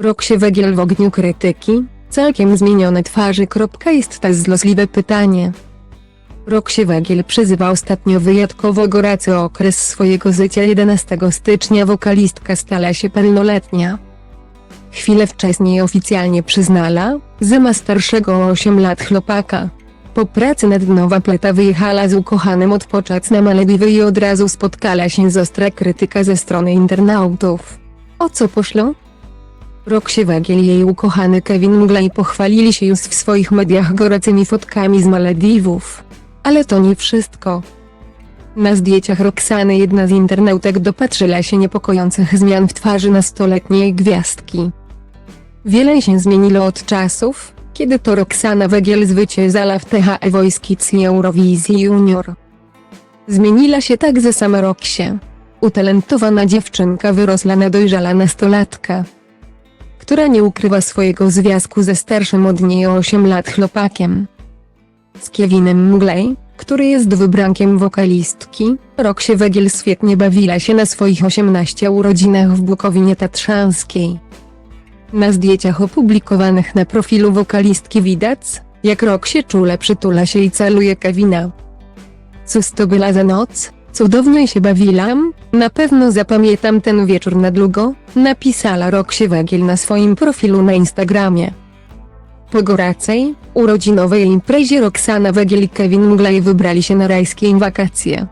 Roksie Wegiel w ogniu krytyki, całkiem zmienione twarzy. Jest to zlośliwe pytanie. Roksie Wegiel przezywa ostatnio wyjątkowo goracy okres swojego życia 11 stycznia wokalistka stała się pełnoletnia. Chwilę wcześniej oficjalnie przyznala, że ma starszego o 8 lat chłopaka. Po pracy nad nowa pleta wyjechała z ukochanym odpocząć na Malediwy i od razu spotkała się z ostra krytyka ze strony internautów. O co poszło? Roksie Wegiel i jej ukochany Kevin Mglej pochwalili się już w swoich mediach gorącymi fotkami z Malediwów. Ale to nie wszystko. Na zdjęciach Roxany jedna z internautek dopatrzyła się niepokojących zmian w twarzy nastoletniej gwiazdki. Wiele się zmieniło od czasów, kiedy to Roxana Wegiel zwyciężała w THE i Eurowizji Junior. Zmieniła się także sama Roxie. Utalentowana dziewczynka wyrosła na dojrzała nastolatka, która nie ukrywa swojego związku ze starszym od niej o 8 lat chłopakiem. Z Kevinem Mglej, który jest wybrankiem wokalistki, Roxie Wegiel świetnie bawiła się na swoich 18 urodzinach w Bukowinie Tatrzańskiej. Na zdjęciach opublikowanych na profilu wokalistki widać, jak Roxie czule przytula się i celuje Kevina. Cóż to była za noc? Cudownie się bawiłam, na pewno zapamiętam ten wieczór na długo, napisała Roxie Wegiel na swoim profilu na Instagramie. Po goracej, urodzinowej imprezie Roxana Wegiel i Kevin Mglej wybrali się na rajskie wakacje.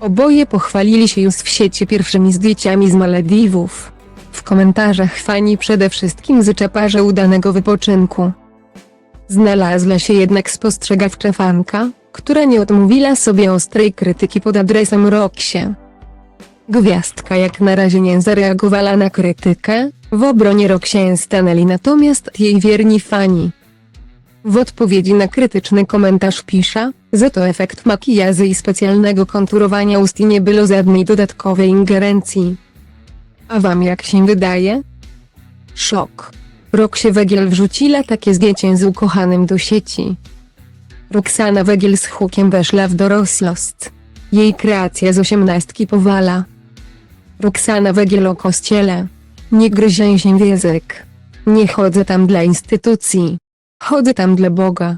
Oboje pochwalili się już w sieci pierwszymi zdjęciami z Malediwów. W komentarzach fani przede wszystkim życzę udanego wypoczynku. Znalazła się jednak spostrzegawcza fanka, która nie odmówiła sobie ostrej krytyki pod adresem Roxie. Gwiazdka jak na razie nie zareagowała na krytykę, w obronie Roxie stanęli natomiast jej wierni fani. W odpowiedzi na krytyczny komentarz pisze, że to efekt makijazy i specjalnego konturowania ust i nie było żadnej dodatkowej ingerencji. A wam jak się wydaje? Szok. Roxie Wegiel wrzuciła takie zdjęcie z ukochanym do sieci. Roxana Wegiel z hukiem weszła w dorosłość. Jej kreacja z osiemnastki powala. Roxana Wegiel o kościele. Nie gryzię się w język. Nie chodzę tam dla instytucji. Chodzę tam dla Boga.